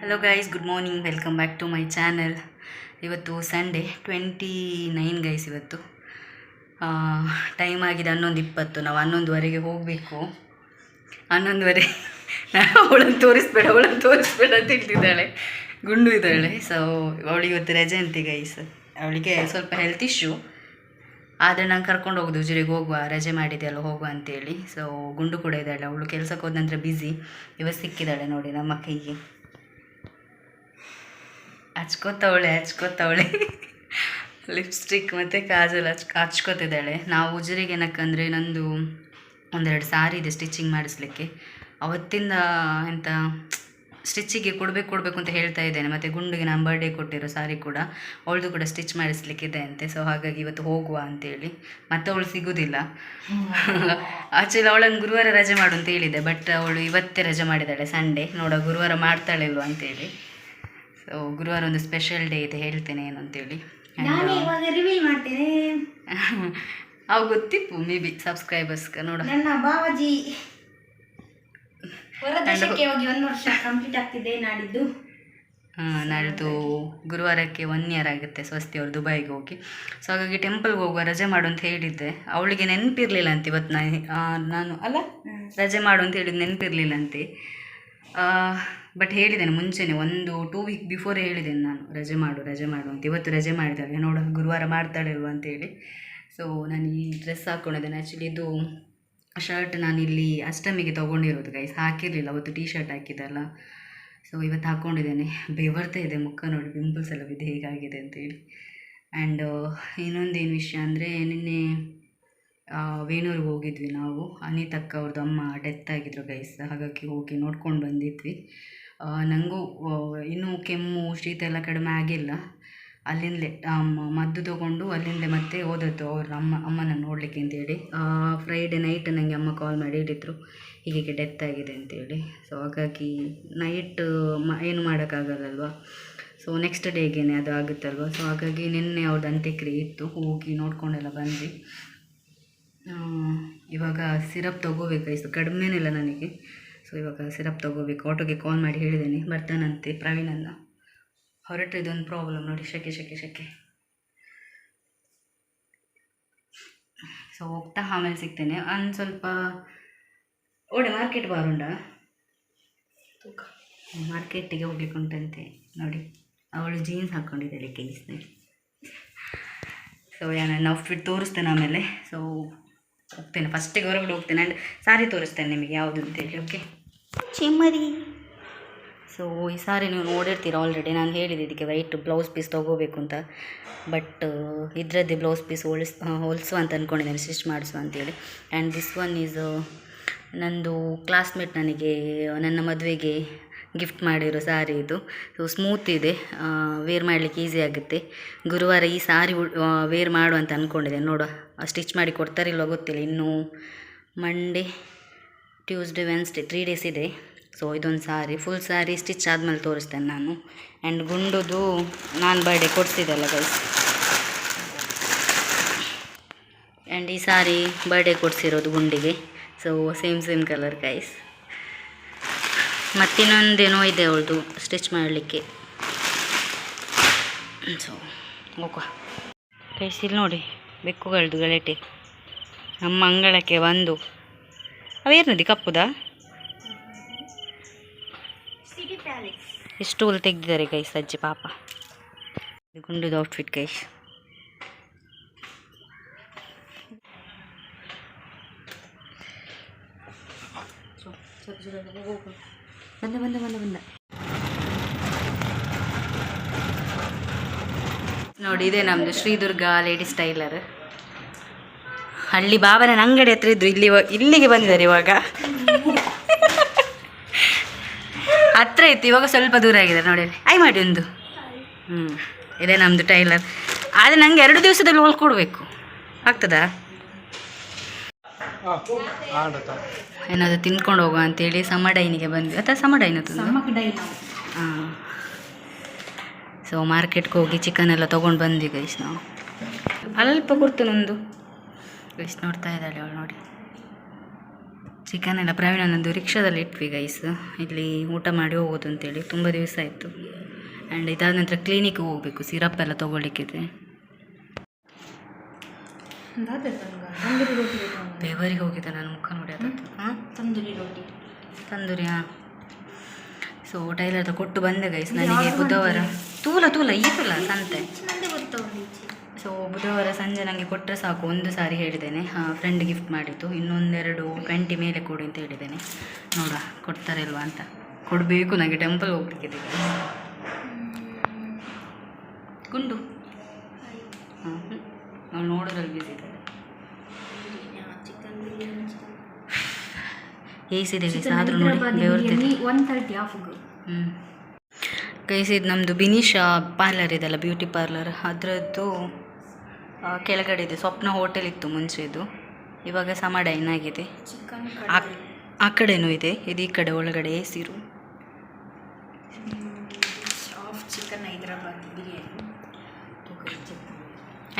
Hello guys good morning welcome back to my channel ಇವತ್ತು Sunday twenty nine guys ಇವತ್ತು time ಆಗಿದೆ ಹನ್ನೊಂದು ಇಪ್ಪತ್ತು. ನಾವು ಹನ್ನೊಂದುವರೆಗೆ ಹೋಗಬೇಕು. ಹನ್ನೊಂದುವರೆ. ಅವಳನ್ನು ತೋರಿಸ್ಬೇಡ ಅವಳನ್ನು ತೋರಿಸ್ಬೇಡ ಅಂತ ಹೇಳ್ತಿದ್ದಾಳೆ. ಗುಂಡು ಇದ್ದಾಳೆ. ಸೊ ಅವಳಿಗೆ ಇವತ್ತು ರಜೆ ಅಂತೆ ಗೈಸ್ ಅವಳಿಗೆ ಸ್ವಲ್ಪ ಹೆಲ್ತ್ ಇಶ್ಯೂ ಆದರೆ ನಾನು ಕರ್ಕೊಂಡು ಹೋಗೋದು, ಉಜಿರಿಗೆ ಹೋಗುವ, ರಜೆ ಮಾಡಿದೆಯಲ್ಲ ಹೋಗುವ ಅಂತೇಳಿ. ಸೊ ಗುಂಡು ಕೂಡ ಇದ್ದಾಳೆ. ಅವಳು ಕೆಲಸಕ್ಕೆ ಹೋದ ನಂತರ ಬ್ಯುಸಿ ಇವತ್ತು ಸಿಕ್ಕಿದ್ದಾಳೆ ನೋಡಿ ನಮ್ಮ ಕೈಗೆ. ಹಚ್ಕೋತವಳೆ ಹಚ್ಕೋತವಳೆ. ಲಿಪ್ಸ್ಟಿಕ್ ಮತ್ತು ಕಾಜಲ್ ಹಚ್, ಹಚ್ಕೋತಿದ್ದಾಳೆ. ನಾವು ಉಜುರಿಗೆ ಏನಕ್ಕಂದರೆ ನಂದು ಒಂದೆರಡು ಸಾರಿ ಇದೆ ಸ್ಟಿಚಿಂಗ್ ಮಾಡಿಸ್ಲಿಕ್ಕೆ. ಅವತ್ತಿಂದ ಎಂತ ಸ್ಟಿಚ್ಚಿಗೆ ಕೊಡಬೇಕು ಕೊಡಬೇಕು ಅಂತ ಹೇಳ್ತಾ ಇದ್ದೇನೆ. ಮತ್ತು ಗುಂಡಿಗೆ ನಾನು ಬರ್ಡೇ ಕೊಟ್ಟಿರೋ ಸಾರಿ ಕೂಡ ಅವಳದು ಕೂಡ ಸ್ಟಿಚ್ ಮಾಡಿಸ್ಲಿಕ್ಕಿದೆ ಅಂತೆ. ಸೊ ಹಾಗಾಗಿ ಇವತ್ತು ಹೋಗುವ ಅಂತೇಳಿ. ಮತ್ತೆ ಅವಳು ಸಿಗೋದಿಲ್ಲ. ಆಕ್ಚುಲಿ ಅವಳನ್ನು ಗುರುವಾರ ರಜೆ ಮಾಡು ಅಂತ ಹೇಳಿದೆ ಬಟ್ ಅವಳು ಇವತ್ತೇ ರಜೆ ಮಾಡಿದ್ದಾಳೆ ಸಂಡೇ ನೋಡ ಗುರುವಾರ ಮಾಡ್ತಾಳಿಲ್ವ ಅಂತೇಳಿ. ಸೊ ಗುರುವಾರ ಒಂದು ಸ್ಪೆಷಲ್ ಡೇ ಇದೆ ಹೇಳ್ತೇನೆ ಏನು ಅಂತೇಳಿ. ನಾನೇ ಇವಾಗ ರಿವೀಲ್ ಮಾಡ್ತೇನೆ. ಅವು ಗೊತ್ತಿತ್ತು ಮೇ ಬಿ ಸಬ್ಸ್ಕ್ರೈಬರ್ಸ್ ನೋಡ. ನನ್ನ ಬಾವಾಜಿ ಹೊರದೇಶಕ್ಕೆ ಹೋಗಿ ಒಂದು ವರ್ಷ ಕಂಪ್ಲೀಟ್ ಆಗ್ತಿದೆ ನಾಡಿದ್ದು. ನಾಳಿದ್ದು ಗುರುವಾರಕ್ಕೆ ಒನ್ ಇಯರ್ ಆಗುತ್ತೆ ಸ್ವಸ್ತಿ ಅವರು ದುಬೈಗೆ ಹೋಗಿ. ಸೊ ಹಾಗಾಗಿ ಟೆಂಪಲ್ಗೆ ಹೋಗುವ ರಜೆ ಮಾಡು ಅಂತ ಹೇಳಿದ್ದೆ. ಅವಳಿಗೆ ನೆನಪಿರಲಿಲ್ಲ ಅಂತ ಇವತ್ತು ನಾನು ನಾನು ಅಲ್ಲ? ರಜೆ ಮಾಡು ಅಂತ ಹೇಳಿದ್ದು ನೆನಪಿರಲಿಲ್ಲ ಅಂತೆ. ಬಟ್ ಹೇಳಿದ್ದೇನೆ ಮುಂಚೆನೆ, ಒಂದು ಟೂ ವೀಕ್ ಬಿಫೋರ್ ಹೇಳಿದ್ದೇನೆ ನಾನು, ರಜೆ ಮಾಡು ರಜೆ ಮಾಡು ಅಂತ. ಇವತ್ತು ರಜೆ ಮಾಡಿದ್ದಾಳೆ ನೋಡು ಗುರುವಾರ ಮಾಡ್ತಾಳೆ ಇಲ್ವಾ ಅಂತೇಳಿ ಸೊ ನಾನು ಈ ಡ್ರೆಸ್ ಹಾಕ್ಕೊಂಡಿದ್ದೇನೆ. ಆ್ಯಕ್ಚುಲಿ ಇದು ಶರ್ಟ್ ನಾನು ಇಲ್ಲಿ ಅಷ್ಟಮಿಗೆ ತೊಗೊಂಡಿರೋದು ಗೈಸ್ ಹಾಕಿರಲಿಲ್ಲ. ಅವತ್ತು ಟೀ ಶರ್ಟ್ ಹಾಕಿದ್ದಲ್ಲ. ಸೊ ಇವತ್ತು ಹಾಕ್ಕೊಂಡಿದ್ದೇನೆ. ಬೇವರ್ತಾ ಇದೆ ಮುಖ ನೋಡಿ ಪಿಂಪಲ್ಸ್ ಎಲ್ಲ ಬಿದ್ದು ಹೇಗಾಗಿದೆ ಅಂತೇಳಿ ಆ್ಯಂಡ್ ಇನ್ನೊಂದೇನು ವಿಷಯ ಅಂದರೆ ನಿನ್ನೆ ವೇಣೂರಿಗೆ ಹೋಗಿದ್ವಿ ನಾವು. ಅನಿತಕ್ಕ ಅವ್ರದ್ದು ಅಮ್ಮ ಡೆತ್ ಆಗಿದ್ರು ಗೈಸ್ ಹಾಗಾಗಿ ಹೋಗಿ ನೋಡ್ಕೊಂಡು ಬಂದಿದ್ವಿ. ನನಗೂ ಇನ್ನೂ ಕೆಮ್ಮು, ಶೀತ ಎಲ್ಲ ಕಡಿಮೆ ಆಗಿಲ್ಲ. ಅಲ್ಲಿಂದಲೇ ಮದ್ದು ತೊಗೊಂಡು ಅಲ್ಲಿಂದಲೇ ಮತ್ತೆ ಹೋದದ್ದು ಅವ್ರ ಅಮ್ಮ ಅಮ್ಮನ ನೋಡಲಿಕ್ಕೆ ಅಂತೇಳಿ. ಫ್ರೈಡೆ ನೈಟ್ ನನಗೆ ಅಮ್ಮ ಕಾಲ್ ಮಾಡಿ ಹೇಳಿದರು ಹೀಗೆ ಡೆತ್ ಆಗಿದೆ ಅಂತೇಳಿ. ಸೊ ಹಾಗಾಗಿ ನೈಟ್ ಮ, ಏನು ಮಾಡೋಕ್ಕಾಗಲ್ಲಲ್ವ? ಸೊ ನೆಕ್ಸ್ಟ್ ಡೇಗೇನೆ ಅದು ಆಗುತ್ತಲ್ವ? ಸೊ ಹಾಗಾಗಿ ನಿನ್ನೆ ಅವ್ರದ್ದು ಅಂತ್ಯಕ್ರಿಯೆ ಇತ್ತು, ಹೋಗಿ ನೋಡ್ಕೊಂಡೆಲ್ಲ ಬಂದ್ವಿ. ಇವಾಗ ಸಿರಪ್ ತೊಗೋಬೇಕಾಯಿತು, ಕಡಿಮೆನೇ ಕಡಿಮೆನಿಲ್ಲ ನನಗೆ. ಸೊ ಇವಾಗ ಸಿರಪ್ ತೊಗೋಬೇಕು. ಆಟೋಗೆ ಕಾಲ್ ಮಾಡಿ ಹೇಳಿದ್ದೀನಿ. ಬರ್ತಾನಂತೆ ಪ್ರವೀಣನ್ನ ಹೊರಟು ಇದೊಂದು ಪ್ರಾಬ್ಲಮ್ ನೋಡಿ ಶೆಕೆ ಶೆಕೆ ಶೆಕೆ. ಸೊ ಹೋಗ್ತಾ ಆಮೇಲೆ ಸಿಗ್ತೇನೆ. ಒಂದು ಸ್ವಲ್ಪ ಓಡಿ ಮಾರ್ಕೆಟ್ ಬಾರುಂಡ ಮಾರ್ಕೆಟಿಗೆ ಹೋಗ್ಲಿಕ್ಕೆ ಉಂಟಂತೆ ನೋಡಿ ಅವಳು ಜೀನ್ಸ್ ಹಾಕ್ಕೊಂಡಿದ್ದಾಳೆ ಕೇಸ್ನಲ್ಲಿ ಸೊ ನಾನು ಔಟ್ಫಿಟ್ ತೋರಿಸ್ತೇನೆ ಆಮೇಲೆ. ಸೊ ಹೋಗ್ತೇನೆ. ಫಸ್ಟಿಗೆ ಹೊರಗಡೆ ಹೋಗ್ತೇನೆ. ಆ್ಯಂಡ್ ಸಾರಿ ತೋರಿಸ್ತೇನೆ ನಿಮಗೆ ಯಾವುದು ಅಂತೇಳಿ ಓಕೆ ಚಿಮ್ಮರಿ. ಸೊ ಈ ಸಾರಿ ನೀವು ನೋಡಿರ್ತೀರ ಆಲ್ರೆಡಿ ನಾನು ಹೇಳಿದೆ ಇದಕ್ಕೆ ವೈಟ್ ಬ್ಲೌಸ್ ಪೀಸ್ ತೊಗೋಬೇಕು ಅಂತ. ಬಟ್ ಇದರದ್ದೇ ಬ್ಲೌಸ್ ಪೀಸ್ ಹೋಲಿಸ್ ಹೊಲಿಸುವ ಅಂತ ಅಂದ್ಕೊಂಡಿದ್ದೇನೆ ಸ್ಟಿಚ್ ಮಾಡಿಸುವ ಅಂತೇಳಿ. ಆ್ಯಂಡ್ ದಿಸ್ ಒನ್ ಈಸ್ ನಂದು ಕ್ಲಾಸ್ಮೇಟ್ ನನಗೆ ನನ್ನ ಮದುವೆಗೆ ಗಿಫ್ಟ್ ಮಾಡಿರೋ ಸಾರಿ ಇದು. ಸೊ ಸ್ಮೂತ್ ಇದೆ. ವೇರ್ ಮಾಡಲಿಕ್ಕೆ ಈಸಿ ಆಗುತ್ತೆ. ಗುರುವಾರ ಈ ಸಾರಿ ವೇರ್ ಮಾಡು ಅಂತ ಅಂದ್ಕೊಂಡಿದ್ದೇನೆ ನೋಡುವ ಸ್ಟಿಚ್ ಮಾಡಿ ಕೊಡ್ತಾರಿಲ್ವ ಗೊತ್ತಿಲ್ಲ. ಇನ್ನೂ Monday Tuesday Wednesday three days ಇದೆ. ಸೊ ಇದೊಂದು ಸಾರಿ ಫುಲ್ ಸಾರಿ ಸ್ಟಿಚ್ ಆದಮೇಲೆ ತೋರಿಸ್ತೇನೆ ನಾನು. ಆ್ಯಂಡ್ ಗುಂಡುದು ನಾನು ಬರ್ಡೇ ಕೊಡ್ತಿದ್ದಲ್ಲ ಗೈಸ್ ಆ್ಯಂಡ್ ಈ ಸಾರಿ ಬರ್ಡೇ ಕೊಡಿಸಿರೋದು ಗುಂಡಿಗೆ. So same same colour guys ಮತ್ತಿನ್ನೊಂದೇನೋ ಇದೆ ಅವಳದು ಸ್ಟಿಚ್ ಮಾಡಲಿಕ್ಕೆ. ಸೊ ಓಕೆ ಇಲ್ಲಿ ನೋಡಿ ಬೆಕ್ಕುಗಳದ್ದು ಗಲಾಟೆ. ನಮ್ಮ ಅಂಗಳಕ್ಕೆ ಬಂದು. ಅವೇರ್ನದಿ ಕಪ್ಪುದಾ? ಸಿಟಿ ಪ್ಯಾಲೇಸ್ ಎಷ್ಟು ಹುಲ್ ತೆಗೆದಿದ್ದಾರೆ ಗೈಸ್ ಅಜ್ಜಿ ಪಾಪ. ಗುಂಡುದು ಔಟ್ಫಿಟ್ ಗೈಸ್ ಬಂದ ಬಂದ ಬಂದ ಬಂದ. ನೋಡಿ ಇದೆ ನಮ್ಮದು ಶ್ರೀದುರ್ಗ ಲೇಡೀಸ್ ಟೈಲರ್ ಹಳ್ಳಿ ಬಾಬನ ಅಂಗಡಿ ಹತ್ರ ಇದ್ರು. ಇಲ್ಲಿ ಇಲ್ಲಿಗೆ ಬಂದಿದ್ದಾರೆ ಇವಾಗ. ಹತ್ರ ಇತ್ತು. ಇವಾಗ ಸ್ವಲ್ಪ ದೂರ ಆಗಿದೆ ನೋಡಿ. ಐ ಮಾಡಿ ಒಂದು. ಹ್ಞೂ ಇದೆ ನಮ್ಮದು ಟೈಲರ್. ಆದರೆ ನನಗೆ ಎರಡು ದಿವಸದಲ್ಲಿ ಹೊಲ್ಕೊಡ್ಬೇಕು ಆಗ್ತದಾ? ಏನಾದರೂ ತಿನ್ಕೊಂಡು ಹೋಗುವ ಅಂತೇಳಿ ಸಮಡೈನಿಗೆ ಬಂದ್ವಿ. ಅಥವಾ ಸಮಡೈನ ಹಾಂ. ಸೊ ಮಾರ್ಕೆಟ್ಗೆ ಹೋಗಿ ಚಿಕನ್ ಎಲ್ಲ ತೊಗೊಂಡು ಬಂದ್ವಿ ಗೈಸ್ ನಾವು. ಅಲ್ಪ ಕೊಡ್ತೇನೊಂದು ಗೈಸ್ ನೋಡ್ತಾ ಇದ್ದಾಳೆ ಅವಳು ನೋಡಿ. ಚಿಕನ್ ಎಲ್ಲ ಪ್ರವೀಣನೊಂದು ರಿಕ್ಷಾದಲ್ಲಿ ಇಟ್ವಿ ಗೈಸ್ ಇಲ್ಲಿ ಊಟ ಮಾಡಿ ಹೋಗೋದು ಅಂತೇಳಿ. ತುಂಬ ದಿವಸ ಆಯಿತು. ಆ್ಯಂಡ್ ಇದಾದ ನಂತರ ಕ್ಲಿನಿಕ್ಗೆ ಹೋಗಬೇಕು. ಸಿರಪ್ ಎಲ್ಲ ತೊಗೊಳ್ಲಿಕ್ಕಿದೆ ಬೇವರಿಗೆ ಹೋಗಿದ್ದೆ ನಾನು ಬೆವರಿಗೆ ಹೋಗಿದೆ ನನ್ನ ಮುಖ ನೋಡಿ ಅದು ಹಾಂ? ತಂದೂರಿ ರೋಟಿ. ತಂದೂರಿ ಹಾಂ. ಸೊ ಟೈಲರ್ ಕೊಟ್ಟು ಬಂದೆ ಗೈಸ್ ನನಗೆ ಬುಧವಾರ? ತೂಲ ತೂಲ ಈ ತೂಲ ಸಂತೆ. ಸೊ ಬುಧವಾರ ಸಂಜೆ ನನಗೆ ಕೊಟ್ಟರೆ ಸಾಕು, ಒಂದು ಸಾರಿ ಹೇಳಿದ್ದೇನೆ. ಫ್ರೆಂಡ್ ಗಿಫ್ಟ್ ಮಾಡಿದ್ದು. ಇನ್ನೊಂದೆರಡು ಟ್ವೆಂಟಿ ಮೇಲೆ ಕೊಡಿ ಅಂತ ಹೇಳಿದ್ದೇನೆ. ನೋಡ, ಕೊಡ್ತಾರೆ ಇಲ್ವಾ ಅಂತ. ಕೊಡಬೇಕು ನನಗೆ ಟೆಂಪಲ್ ಹೋಗ್ಲಿಕ್ಕಿದೆ. ಗುಂಡು ಹಾಂ ಅವಳು ನೋಡೋದ್ರಲ್ಲಿ ಚಿಕನ್ ಬಿರಿಯಾನಿ ಏಸಿದೆ ಆದರೂ ನೋಡಿ ಒನ್ ತರ್ಟಿ ಹ್ಞೂ ಇದು ನಮ್ಮದು ಬಿನಿಶಾ ಪಾರ್ಲರ್ ಇದೆಲ್ಲ ಬ್ಯೂಟಿ ಪಾರ್ಲರ್. ಅದರದ್ದು ಕೆಳಗಡೆ ಇದೆ. ಸ್ವಪ್ನ ಹೋಟೆಲ್ ಇತ್ತು ಮುಂಚೆ ಇದು. ಇವಾಗ ಸಮ ಡೈನ್ ಆಗಿದೆ. ಆ ಕಡೆನೂ ಇದೆ. ಇದು ಈ ಕಡೆ ಒಳಗಡೆ a room chicken Hyderabad biryani.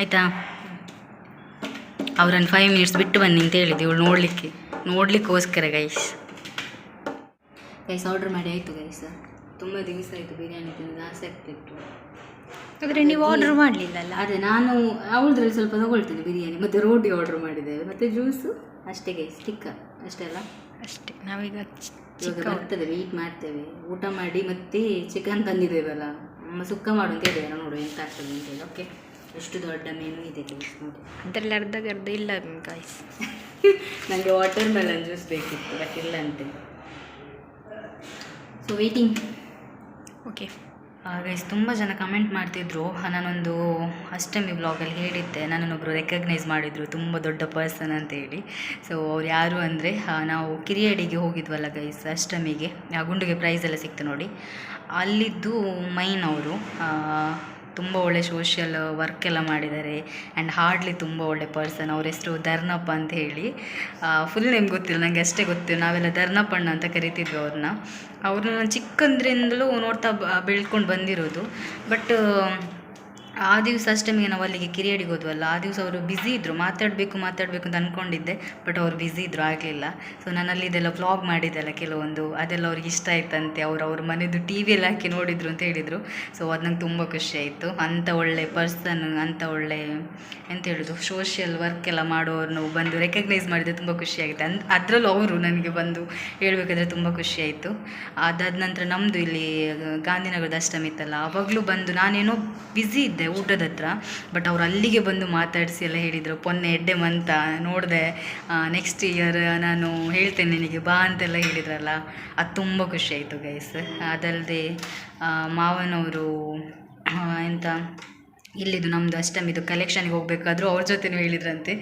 ಆಯಿತಾ? ಅವರನ್ನು ಫೈವ್ ಮಿನಿಟ್ಸ್ ಬಿಟ್ಟು ಬನ್ನಿ ಅಂತ ಹೇಳಿದೆ. ಇವಳು ನೋಡಲಿಕ್ಕೆ ನೋಡಲಿಕ್ಕೋಸ್ಕರ ಗೈಸ್ ಗೈಸ್ ಆರ್ಡ್ರ್ ಮಾಡಿ ಆಯಿತು ಗೈಸ್ ತುಂಬ ದಿವಸ ಆಯಿತು ಬಿರಿಯಾನಿ ತಿಂದು ಆಸೆ ಆಗ್ತಿತ್ತು. ಆದರೆ ನೀವು ಆರ್ಡರ್ ಮಾಡಲಿಲ್ಲಲ್ಲ? ಅದೇ ನಾನು ಅವಳದ್ರಲ್ಲಿ ಸ್ವಲ್ಪ ತಗೊಳ್ತೇನೆ ಬಿರಿಯಾನಿ. ಮತ್ತು ರೋಟಿ ಆರ್ಡರ್ ಮಾಡಿದ್ದೇವೆ. ಮತ್ತು ಜ್ಯೂಸು ಅಷ್ಟೇ ಗೈಸ್ ಸ್ಟಿಕ್ಕರ್ ಅಷ್ಟೇ ಅಲ್ಲ? ಅಷ್ಟೇ. ನಾವೀಗ ಇವಾಗ ಬರ್ತದೆ ವೀಟ್ ಮಾಡ್ತೇವೆ. ಊಟ ಮಾಡಿ ಮತ್ತೆ ಚಿಕನ್ ತಂದಿದ್ದೇವಲ್ಲ? ನಮ್ಮ ಸುಕ್ಕ ಮಾಡು ಅಂತ ಹೇಳಿದ್ದಾರೆ ನೋಡು ಎಂತ ಆಗ್ತದೆ ಅಂತ ಹೇಳಿ. ಓಕೆ ಎಷ್ಟು ದೊಡ್ಡ ಮೀನು ಇದೆ ಗೈಸ್ ನೋಡಿ. ಅದರಲ್ಲಿ ಅರ್ಧ ಅರ್ಧ ಇಲ್ಲ ಗಾಯ್ಸ್ ನನಗೆ ವಾಟರ್ ಮೆಲನ್ ಜ್ಯೂಸ್ ಬೇಕಿತ್ತು ಬಟ್ ಇಲ್ಲ ಅಂತೆ. ಸೊ ವೇಟಿಂಗ್ ಓಕೆ ಗೈಸ್ ತುಂಬ ಜನ ಕಮೆಂಟ್ ಮಾಡ್ತಿದ್ರು. ನಾನೊಂದು ಅಷ್ಟಮಿ ಬ್ಲಾಗಲ್ಲಿ ಹೇಳಿದ್ದೆ. ನನ್ನನ್ನೊಬ್ಬರು ರೆಕಗ್ನೈಸ್ ಮಾಡಿದರು. ತುಂಬ ದೊಡ್ಡ ಪರ್ಸನ್ ಅಂತ ಹೇಳಿ. ಸೊ ಅವ್ರು ಯಾರು ಅಂದರೆ ನಾವು ಕಿರಿಯಡಿಗೆ ಹೋಗಿದ್ವಲ್ಲ ಗೈಸ್ ಅಷ್ಟಮಿಗೆ. ಆ, ಗುಂಡಿಗೆ ಪ್ರೈಸ್ ಎಲ್ಲ ಸಿಕ್ತು ನೋಡಿ. ಅಲ್ಲಿದ್ದು ಮೈನ್ ಅವರು. ತುಂಬ ಒಳ್ಳೆ ಸೋಷಿಯಲ್ ವರ್ಕ್ ಎಲ್ಲ ಮಾಡಿದ್ದಾರೆ ಆ್ಯಂಡ್ ಹಾರ್ಡ್ಲಿ ತುಂಬ ಒಳ್ಳೆ ಪರ್ಸನ್ ಅವ್ರ ಹೆಸರು ಧರ್ನಪ್ಪ ಅಂತ ಹೇಳಿ. ಫುಲ್ ನೇಮ್ ಗೊತ್ತಿಲ್ಲ ನನಗೆ ಅಷ್ಟೇ ಗೊತ್ತಿಲ್ಲ ನಾವೆಲ್ಲ ಧರ್ನಪ್ಪಣ್ಣ ಅಂತ ಕರಿತಿದ್ವಿ ಅವ್ರನ್ನ ಅವ್ರನ್ನ ಚಿಕ್ಕಂದ್ರಿಂದಲೂ ನೋಡ್ತಾ ಬೆಳ್ಕೊಂಡು ಬಂದಿರೋದು. ಬಟ್ ಆ ದಿವಸ ಅಷ್ಟಮಿಗೆ ನಾವು ಅಲ್ಲಿಗೆ ಕಿರಿಯಡಿಗೆ ಹೋದ್ವಲ್ಲ, ಆ ದಿವಸ ಅವರು ಬ್ಯುಸಿ ಇದ್ದರು ಮಾತಾಡಬೇಕು ಮಾತಾಡಬೇಕು ಅಂತ ಅಂದ್ಕೊಂಡಿದ್ದೆ ಬಟ್ ಅವ್ರು ಬ್ಯುಸಿ ಇದ್ದರು ಆಗಲಿಲ್ಲ. ಸೊ ನಾನು ಅಲ್ಲಿ ಇದೆಲ್ಲ ವ್ಲಾಗ್ ಮಾಡಿದ್ದೆಲ್ಲ ಕೆಲವೊಂದು, ಅದೆಲ್ಲ ಅವ್ರಿಗೆ ಇಷ್ಟ ಆಯ್ತಂತೆ, ಅವ್ರು ಅವ್ರ ಮನೆಯದು ಟಿ ವಿಯಲ್ಲಿ ಹಾಕಿ ನೋಡಿದ್ರು ಅಂತ ಹೇಳಿದರು. ಸೊ ಅದು ನಂಗೆ ತುಂಬ ಖುಷಿ ಆಯಿತು. ಅಂಥ ಒಳ್ಳೆ ಪರ್ಸನ್ ಅಂಥ ಒಳ್ಳೆ, ಎಂತ ಹೇಳೋದು ಸೋಷಿಯಲ್ ವರ್ಕ್ ಎಲ್ಲ ಮಾಡೋರ್ನು ಬಂದು ರೆಕಗ್ನೈಸ್ ಮಾಡಿದರೆ ತುಂಬ ಖುಷಿ ಆಗುತ್ತೆ. ಅಂದ್, ಅದರಲ್ಲೂ ಅವರು ನನಗೆ ಬಂದು ಹೇಳಬೇಕಾದ್ರೆ ತುಂಬ ಖುಷಿ ಆಯಿತು. ಅದಾದ ನಂತರ ನಮ್ಮದು ಇಲ್ಲಿ, ಗಾಂಧಿನಗರದ ಅಷ್ಟಮಿ ಇತ್ತಲ್ಲ ಆವಾಗಲೂ ಬಂದು ನಾನೇನೋ ಬ್ಯುಸಿ ಇದ್ದೆ ಊಟದ ಹತ್ರ ಬಟ್ ಅವ್ರು ಅಲ್ಲಿಗೆ ಬಂದು ಮಾತಾಡಿಸಿ ಎಲ್ಲ ಹೇಳಿದರು, ಪೊನ್ನೆ ಎಡ್ಡೆ ಮಂತ ನೋಡಿದೆ ನೆಕ್ಸ್ಟ್ ಇಯರ್ ನಾನು ಹೇಳ್ತೇನೆ ನಿನಗೆ, ಬಾ ಅಂತೆಲ್ಲ ಹೇಳಿದ್ರಲ್ಲ. ಅದು ತುಂಬ ಖುಷಿ ಆಯಿತು ಗೈಸ್ ಅದಲ್ಲದೆ ಮಾವನವರು ಎಂತ ಇಲ್ಲಿದು ನಮ್ಮದು ಅಷ್ಟಮಿದು ಕಲೆಕ್ಷನ್ಗೆ ಹೋಗಬೇಕಾದ್ರು ಅವ್ರ ಜೊತೆನೂ ಹೇಳಿದ್ರಂತೆ.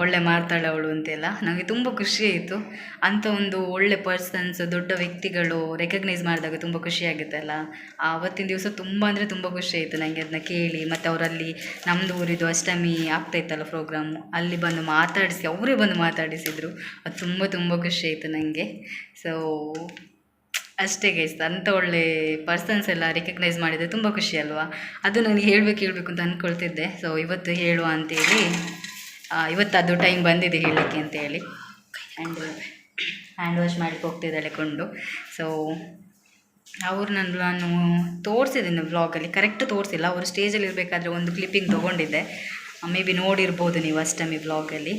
ಒಳ್ಳೆ ಮಾಡ್ತಾಳೆ ಅವಳು ಅಂತೆಲ್ಲ. ನನಗೆ ತುಂಬ ಖುಷಿ ಆಯಿತು. ಅಂಥ ಒಂದು ಒಳ್ಳೆ ಪರ್ಸನ್ಸ್ ದೊಡ್ಡ ವ್ಯಕ್ತಿಗಳು ರೆಕಗ್ನೈಸ್ ಮಾಡಿದಾಗ ತುಂಬ ಖುಷಿ ಆಗುತ್ತಲ್ಲ. ಆವತ್ತಿನ ದಿವಸ ತುಂಬ ಅಂದರೆ ತುಂಬ ಖುಷಿ ಆಯಿತು ನನಗೆ ಅದನ್ನ ಕೇಳಿ. ಮತ್ತು ಅವರಲ್ಲಿ ನಮ್ಮದು ಊರಿದು ಅಷ್ಟಮಿ ಆಗ್ತಾಯಿತ್ತಲ್ಲ ಪ್ರೋಗ್ರಾಮು ಅಲ್ಲಿ ಬಂದು ಮಾತಾಡಿಸಿ, ಅವರೇ ಬಂದು ಮಾತಾಡಿಸಿದರು. ಅದು ತುಂಬ ತುಂಬ ಖುಷಿ ಆಯಿತು ನನಗೆ ಸೊ ಅಷ್ಟೇ ಗೈಸ್ ಅಂಥ ಒಳ್ಳೆ ಪರ್ಸನ್ಸ್ ಎಲ್ಲ ರೆಕಗ್ನೈಸ್ ಮಾಡಿದರೆ ತುಂಬ ಖುಷಿ ಅಲ್ವಾ? ಅದು ನನಗೆ ಹೇಳಬೇಕು ಹೇಳಬೇಕು ಅಂತ ಅಂದ್ಕೊಳ್ತಿದ್ದೆ ಸೊ ಇವತ್ತು ಹೇಳುವ ಅಂತೇಳಿ ಇವತ್ತು ಅದು ಟೈಮ್ ಬಂದಿದೆ ಹೇಳಲಿಕ್ಕೆ ಅಂತೇಳಿ ಆ್ಯಂಡ್ ಹ್ಯಾಂಡ್ ವಾಶ್ ಮಾಡಿ ಹೋಗ್ತಿದ್ದಾಳೆ ಕೊಂಡು. ಸೊ ಅವ್ರು ನಾನು ನಾನು ತೋರಿಸಿದ್ದೀನಿ ವ್ಲಾಗಲ್ಲಿ ಕರೆಕ್ಟ್ ತೋರಿಸಿಲ್ಲ. ಅವರು ಸ್ಟೇಜಲ್ಲಿ ಇರಬೇಕಾದ್ರೆ ಒಂದು ಕ್ಲಿಪ್ಪಿಂಗ್ ತೊಗೊಂಡಿದ್ದೆ. ಮೇ ಬಿ ನೋಡಿರ್ಬೋದು ನೀವು ಅಷ್ಟಮಿ ವ್ಲಾಗಲ್ಲಿ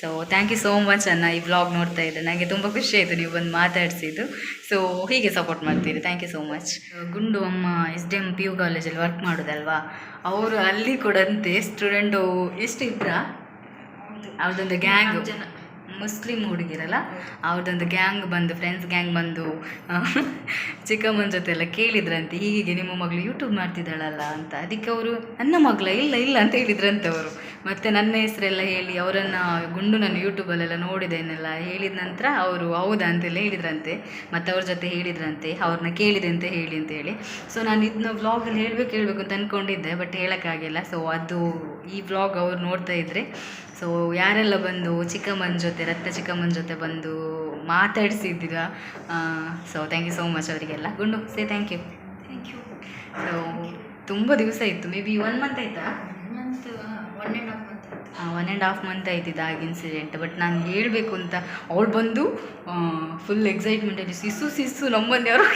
so thank you so much ಅನ್ನ ಈ ವ್ಲಾಗ್ ನೋಡ್ತಾ ಇದ್ದೆ ನನಗೆ ತುಂಬ ಖುಷಿ ಆಯಿತು ನೀವು ಬಂದು ಮಾತಾಡಿಸಿದ್ದು. ಸೊ ಹೀಗೆ ಸಪೋರ್ಟ್ ಮಾಡ್ತೀರಿ. Thank you so much Gundu ಅಮ್ಮ S D M P U ಕಾಲೇಜಲ್ಲಿ ವರ್ಕ್ ಮಾಡೋದಲ್ವಾ? ಅವರು ಅಲ್ಲಿ ಕೂಡಂತೆ ಸ್ಟೂಡೆಂಟು ಎಷ್ಟು ಇಬ್ಬರಾ ಅವ್ರದ್ದೊಂದು ಗ್ಯಾಂಗ್ ಜನ. ಮುಸ್ಲಿಂ ಹುಡುಗಿರಲ್ಲ? ಅವ್ರದ್ದೊಂದು ಗ್ಯಾಂಗ್ ಬಂದು ಫ್ರೆಂಡ್ಸ್ ಗ್ಯಾಂಗ್ ಬಂದು ಚಿಕ್ಕಮ್ಮನ ಜೊತೆ ಎಲ್ಲ ಕೇಳಿದ್ರಂತೆ. ಹೀಗೆ ನಿಮ್ಮ ಮಗಳು ಯೂಟ್ಯೂಬ್ ಮಾಡ್ತಿದ್ದಾಳಲ್ಲ ಅಂತ. ಅದಕ್ಕೆ ಅವರು, ನನ್ನ ಮಗಳ? ಇಲ್ಲ ಇಲ್ಲ, ಅಂತ ಹೇಳಿದ್ರಂತೆ ಅವರು. ಮತ್ತು ನನ್ನ ಹೆಸರೆಲ್ಲ ಹೇಳಿ ಅವರನ್ನು ಗುಂಡು ನಾನು ಯೂಟ್ಯೂಬಲ್ಲೆಲ್ಲ ನೋಡಿದ್ದೇನೆಲ್ಲ ಹೇಳಿದ ನಂತರ ಅವರು ಹೌದಾ ಅಂತೆಲ್ಲ ಹೇಳಿದ್ರಂತೆ ಮತ್ತು ಅವ್ರ ಜೊತೆ ಹೇಳಿದ್ರಂತೆ ಅವ್ರನ್ನ ಕೇಳಿದೆ ಅಂತ ಹೇಳಿ ಅಂತ ಹೇಳಿ. ಸೊ ನಾನು ಇದನ್ನ ವ್ಲಾಗಲ್ಲಿ ಹೇಳಬೇಕು ಹೇಳಬೇಕು ಅಂತ ಅಂದ್ಕೊಂಡಿದ್ದೆ ಬಟ್ ಹೇಳೋಕ್ಕಾಗಿಲ್ಲ ಸೊ ಅದು ಈ ವ್ಲಾಗ್ ಅವ್ರು ನೋಡ್ತಾ ಇದ್ದರೆ ಸೊ ಯಾರೆಲ್ಲ ಬಂದು ಚಿಕ್ಕಮ್ಮನ ಜೊತೆ ರಕ್ತ ಚಿಕ್ಕಮ್ಮನ ಜೊತೆ ಬಂದು ಮಾತಾಡಿಸಿದ್ದೀರಾ so thank you so much ಅವರಿಗೆಲ್ಲ. Gundu say thank you thank you so ತುಂಬ ದಿವಸ ಇತ್ತು ಮೇ ಬಿ ಒನ್ ಮಂತ್ ಆಯಿತಾ? ಒನ್ ಆ್ಯಂಡ್ ಹಾಫ್ ಮಂತ್ ಆಯ್ತು. ಒನ್ ಆ್ಯಂಡ್ ಹಾಫ್ ಮಂತ್ ಆಯ್ತಿದ್ದು ಆಗ ಇನ್ಸಿಡೆಂಟ್ ಬಟ್ ನಾನು ಹೇಳಬೇಕು ಅಂತ ಅವಳು ಬಂದು ಫುಲ್ ಎಕ್ಸೈಟ್ಮೆಂಟಲ್ಲಿ ಸಿಸು ಸಿಸ್ಸು ನಮ್ಮನೆಯವರು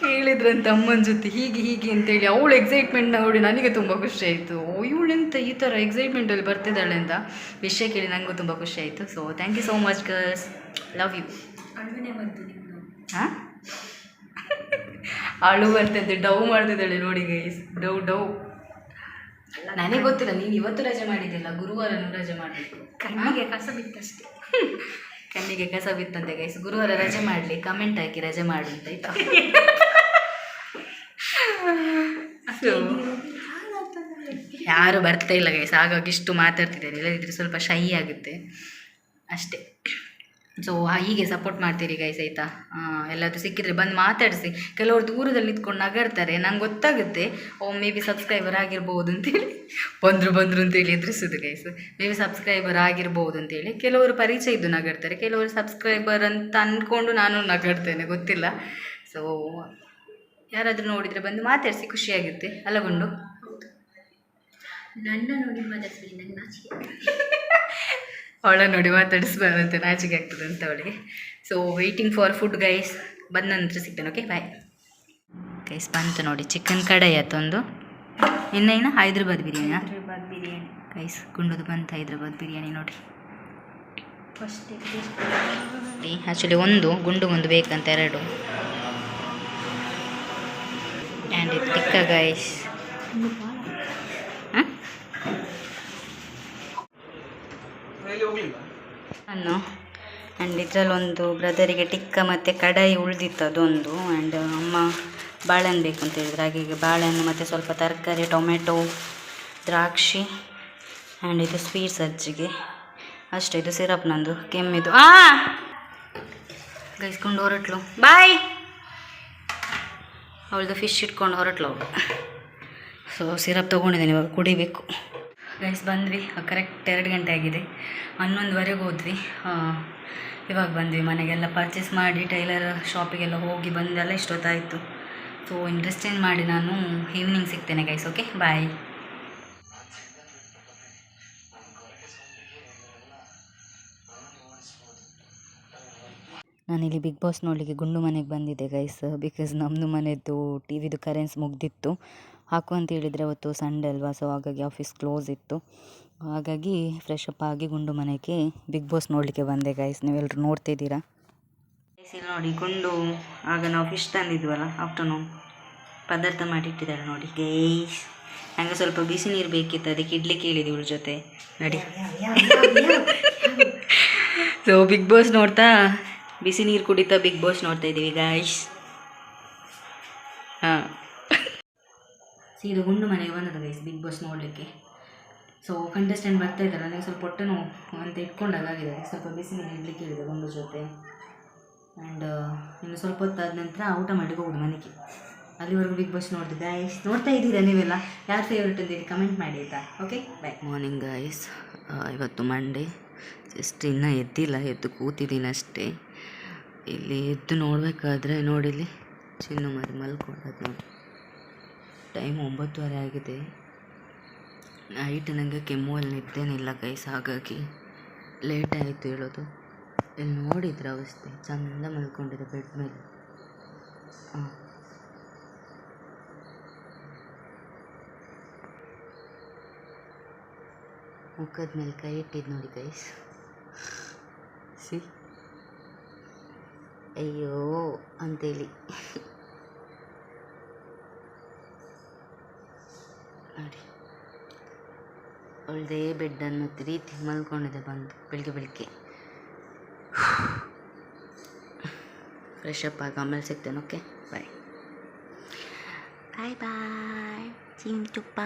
ಕೇಳಿದ್ರಂತ ಅಮ್ಮನ ಜೊತೆ. ಹೀಗೆ ಹೀಗೆ ಅಂತೇಳಿ ಅವಳು ಎಕ್ಸೈಟ್ಮೆಂಟ್ ನೋಡಿ ನನಗೆ ತುಂಬ ಖುಷಿ ಆಯಿತು. ಓ ಇವಳೆಂತ ಈ ಥರ ಎಕ್ಸೈಟ್ಮೆಂಟಲ್ಲಿ ಬರ್ತಿದ್ದಾಳೆ ಅಂತ ವಿಷಯ ಕೇಳಿ ನನಗೂ ತುಂಬ ಖುಷಿ ಆಯಿತು. So thank you so much girls love you ಹಾಂ? ಅಳು ಬರ್ತದೆ ಡವ್ ಮಾಡ್ತಿದ್ದಾಳೆ ನೋಡಿ ಗೈಸ್ ಡವ್ ಡವ್ ನನಗೆ ಗೊತ್ತಿಲ್ಲ ನೀನು ಇವತ್ತು ರಜೆ ಮಾಡಿದ್ದಿಲ್ಲ ಗುರುವಾರನೂ ರಜೆ ಮಾಡಬೇಕು. ಕಣ್ಣಿಗೆ ಕಸ ಬಿತ್ತಷ್ಟೇ. ಕಣ್ಣಿಗೆ ಕಸ ಬಿತ್ತಂತೆ ಗೈಸ್ ಗುರುವಾರ ರಜೆ ಮಾಡಲಿ ಕಮೆಂಟ್ ಹಾಕಿ ರಜೆ ಮಾಡು ಅಂತ ಆಯ್ತಾ? ಯಾರು ಬರ್ತಾ ಇಲ್ಲ ಗೈಸ್ ಹಾಗಾಗಿ ಇಷ್ಟು ಮಾತಾಡ್ತಿದ್ದಾರೆ ಇಲ್ಲದಿದ್ರೆ ಸ್ವಲ್ಪ ಶೈ ಆಗುತ್ತೆ. ಅಷ್ಟೇ. ಸೊ ಹೀಗೆ ಸಪೋರ್ಟ್ ಮಾಡ್ತೀರಿ ಗೈಸ್ ಆಯಿತಾ? ಎಲ್ಲಾದರೂ ಸಿಕ್ಕಿದ್ರೆ ಬಂದು ಮಾತಾಡಿಸಿ. ಕೆಲವರು ದೂರದಲ್ಲಿ ನಿಂತ್ಕೊಂಡು ನಗಾಡ್ತಾರೆ. ನಂಗೆ ಗೊತ್ತಾಗುತ್ತೆ. ಓ ಮೇ ಬಿ ಸಬ್ಸ್ಕ್ರೈಬರ್ ಆಗಿರ್ಬೋದು ಅಂತೇಳಿ. ಬಂದರು ಬಂದರು ಅಂತೇಳಿ ಎದುರಿಸೋದು ಗೈಸ್ ಮೇ ಬಿ ಸಬ್ಸ್ಕ್ರೈಬರ್ ಆಗಿರ್ಬೋದು ಅಂತೇಳಿ. ಕೆಲವರು ಪರಿಚಯ ಇದ್ದು ನಗಾಡ್ತಾರೆ. ಕೆಲವರು ಸಬ್ಸ್ಕ್ರೈಬರ್ ಅಂತ ಅಂದ್ಕೊಂಡು ನಾನು ನಗಾಡ್ತೇನೆ ಗೊತ್ತಿಲ್ಲ. ಸೊ ಯಾರಾದರೂ ನೋಡಿದರೆ ಬಂದು ಮಾತಾಡಿಸಿ ಖುಷಿಯಾಗುತ್ತೆ. ಅಲ್ಲಗೊಂಡು ನನ್ನ ನೋಡಿ ಮಾತಾಡ್ಸ್ಬಿಡಿ ನಂಗೆ ನಾಚಿಕೆ. ಅವಳ ನೋಡಿ ಮಾತಾಡಿಸ್ಬಾರಂತೆ ನಾಚಿಕೆ ಆಗ್ತದೆ ಅಂತ ಅವಳಿಗೆ. So waiting for food guys ಬಂದ ನಂತರ ಸಿಗ್ತೇನೆ ಓಕೆ ಬಾಯ್ ಗೈಸ್ ಬಂತು ನೋಡಿ. ಚಿಕನ್ ಕಡಾಯಿ ಆತೊಂದು ಇನ್ನೇನು ಹೈದ್ರಾಬಾದ್ ಬಿರಿಯಾನಿ ಹೈದ್ರಾಬಾದ್ ಬಿರಿಯಾನಿ. ಗೈಸ್ ಗುಂಡದು ಬಂತು ಹೈದ್ರಾಬಾದ್ ಬಿರಿಯಾನಿ ನೋಡಿ. ಫಸ್ಟ್ ಆ್ಯಕ್ಚುಲಿ ಒಂದು ಗುಂಡು ಒಂದು ಬೇಕಂತ ಎರಡು. ಆ್ಯಂಡ್ ಇದು ಟಿಕ್ಕ ಗೈಸ್ ಹಾಂ ನಾನು ಆ್ಯಂಡ್ ಇದರಲ್ಲೊಂದು ಬ್ರದರಿಗೆ ಟಿಕ್ಕ ಮತ್ತು ಕಡಾಯಿ ಉಳಿದಿತ್ತು ಅದೊಂದು ಆ್ಯಂಡ್ ಅಮ್ಮ ಬಾಳೆಹಣ್ಣು ಬೇಕು ಅಂತ ಹೇಳಿದ್ರು. ಹಾಗೆ ಬಾಳೆಹಣ್ಣು ಮತ್ತು ಸ್ವಲ್ಪ ತರಕಾರಿ, ಟೊಮೆಟೊ, ದ್ರಾಕ್ಷಿ ಆ್ಯಂಡ್ ಇದು ಸ್ವೀಟ್ ಸಜ್ಜಿಗೆ. ಅಷ್ಟೇ, ಇದು ಸಿರಪ್ ನಂದು, ಕೆಮ್ಮಿದು. ಆ! ಗೈಸ್ಕೊಂಡು ಹೊರಟ್ಲು. ಬಾಯ್ ಅವಳದು ಫಿಶ್ ಇಟ್ಕೊಂಡು ಹೊರಟ್ಲು ಅವಳು. ಸೊ ಸಿರಪ್ ತೊಗೊಂಡಿದ್ದೀನಿ, ಇವಾಗ ಕುಡಿಬೇಕು. ಗೈಸ್ ಬಂದ್ವಿ. ಕರೆಕ್ಟ್ ಎರಡು ಗಂಟೆ ಆಗಿದೆ. ಹನ್ನೊಂದುವರೆಗೆ ಹೋದ್ವಿ. ಇವಾಗ ಬಂದ್ವಿ ಮನೆಗೆಲ್ಲ ಪರ್ಚೇಸ್ ಮಾಡಿ ಟೈಲರ್ ಶಾಪಿಗೆಲ್ಲ ಹೋಗಿ ಬಂದೆಲ್ಲ ಇಷ್ಟೊತ್ತಾಯಿತು. ಸೊ ಇಂಟ್ರೆಸ್ಟ್ ಚೇಂಜ್ ಮಾಡಿ ನಾನು ಈವ್ನಿಂಗ್ ಸಿಗ್ತೇನೆ ಗೈಸ್ ಓಕೆ ಬಾಯ್ ನಾನಿಲ್ಲಿ ಬಿಗ್ ಬಾಸ್ ನೋಡಲಿಕ್ಕೆ ಗುಂಡು ಮನೆಗೆ ಬಂದಿದ್ದೆ ಗೈಸ್ ಬಿಕಾಸ್ ನಮ್ಮದು ಮನೆಯದ್ದು ಟಿ ವಿದು ಕರೆನ್ಸ್ ಮುಗ್ದಿತ್ತು. ಹಾಕು ಅಂತ ಹೇಳಿದರೆ ಅವತ್ತು ಸಂಡೇ ಅಲ್ವಾ? ಸೊ ಹಾಗಾಗಿ ಆಫೀಸ್ ಕ್ಲೋಸ್ ಇತ್ತು. ಹಾಗಾಗಿ ಫ್ರೆಶ್ ಅಪ್ ಆಗಿ ಗುಂಡು ಮನೆಗೆ ಬಿಗ್ ಬಾಸ್ ನೋಡಲಿಕ್ಕೆ ಬಂದೆ ಗೈಸ್ ನೀವೆಲ್ಲರೂ ನೋಡ್ತಿದ್ದೀರಾ ಇಲ್ಲಿ ನೋಡಿ, ಗುಂಡು ಆಗ ನಾವು ಫಿಶ್ ತಂದಿದ್ವಲ್ಲ ಆಫ್ಟರ್ನೂನ್ ಪದಾರ್ಥ ಮಾಡಿಟ್ಟಿದ್ದಾರೆ ನೋಡಿ ಗೈಸ್ ಹಂಗೆ ಸ್ವಲ್ಪ ಬಿಸಿ ನೀರು ಬೇಕಿತ್ತು, ಅದಕ್ಕೆ ಇಡ್ಲಿ ಕೇಳಿದ್ವಿ ಇವಳ ಜೊತೆ. ನಡಿ. ಸೊ ಬಿಗ್ ಬಾಸ್ ನೋಡ್ತಾ, ಬಿಸಿ ನೀರು ಕುಡಿತಾ ಬಿಗ್ ಬಾಸ್ ನೋಡ್ತಾ ಇದ್ದೀವಿ ಗೈಸ್ ಹಾಂ. ಸೀದಾ ಗುಂಡು ಮನೆಗೆ ಬಂದದ್ದು ಗೈಸ್ ಬಿಗ್ ಬಾಸ್ ನೋಡಲಿಕ್ಕೆ. ಸೊ ಕಂಟೆಸ್ಟೆಂಟ್ ಬರ್ತಾ ಇದ್ದಾರೆ, ನನಗೆ ಸ್ವಲ್ಪ ಹೊಟ್ಟೆ ನೋವು ಅಂತ ಇಟ್ಕೊಂಡಾಗಿದೆ ಸ್ವಲ್ಪ ಬಿಸಿ ನೀರು ಇಡ್ಲಿಕ್ಕೆ ಹೇಳಿದೆ ಗುಂಡು ಜೊತೆ. ಆ್ಯಂಡ್ ಇನ್ನು ಸ್ವಲ್ಪ ಹೊತ್ತಾದ ನಂತರ ಊಟ ಮಾಡಿ ಹೋಗೋದು ಮನೆಗೆ. ಅಲ್ಲಿವರೆಗೂ ಬಿಗ್ ಬಾಸ್ ನೋಡಿದೆ ಗಾಯ್ಸ್ ನೋಡ್ತಾ ಇದ್ದೀರಾ ನೀವೆಲ್ಲ? ಯಾರು ಫೇವ್ರೇಟ್ ಅಂತೇಳಿ ಕಮೆಂಟ್ ಮಾಡಿ ಆಯಿತಾ? ಓಕೆ ಬೈ ಮಾರ್ನಿಂಗ್ ಗಾಯ್ಸ್ ಇವತ್ತು ಮಂಡೇ ಜಸ್ಟ್ ಇನ್ನೂ ಎದ್ದಿಲ್ಲ, ಎದ್ದು ಕೂತಿದ್ದೀನಿ ಅಷ್ಟೇ. ಇಲ್ಲಿ ಎದ್ದು ನೋಡಬೇಕಾದ್ರೆ ನೋಡಿಲ್ಲಿ ಚಿನ್ನು ಮರಿ ಮಲ್ಕೊಂಡು ನೋಡಿ. ಟೈಮ್ ಒಂಬತ್ತುವರೆ ಆಗಿದೆ. ನೈಟ್ ನನಗೆ ಕೆಮ್ಮುವಲ್ಲಿ ನಿದ್ದೇನಿಲ್ಲ ಗೈಸ್, ಹಾಗಾಗಿ ಲೇಟ್ ಆಯಿತು ಹೇಳೋದು. ಇಲ್ಲಿ ನೋಡಿದ್ರೆ ಅವಸ್ಥೆ, ಚಂದ ಮಲ್ಕೊಂಡಿದೆ ಬೆಡ್ ಮೇಲೆ. ಹಾಂ. ಮುಖದ ಮೇಲೆ ಕೈ ಇಟ್ಟಿದ್ದು ನೋಡಿ ಗೈಸ್. ಸಿ. ಅಯ್ಯೋ, ಅಂತೇಳಿ. ನೋಡಿ. ಅವಳದೇ ಬೆಡ್ಡನ್ನು ರೀತಿ ಮಲ್ಕೊಂಡಿದೆ ಬಂದು, ಬೆಳಿಗ್ಗೆ ಬೆಳಿಗ್ಗೆ. ಫ್ರೆಶ್ ಅಪ್ ಆಗಿ ಆಮೇಲೆ ಸಿಗ್ತೇನೆ ಓಕೆ ಬಾಯ್ ಬಾಯ್ ಬಾಯ್ ಚಿಂಟುಪ್ಪ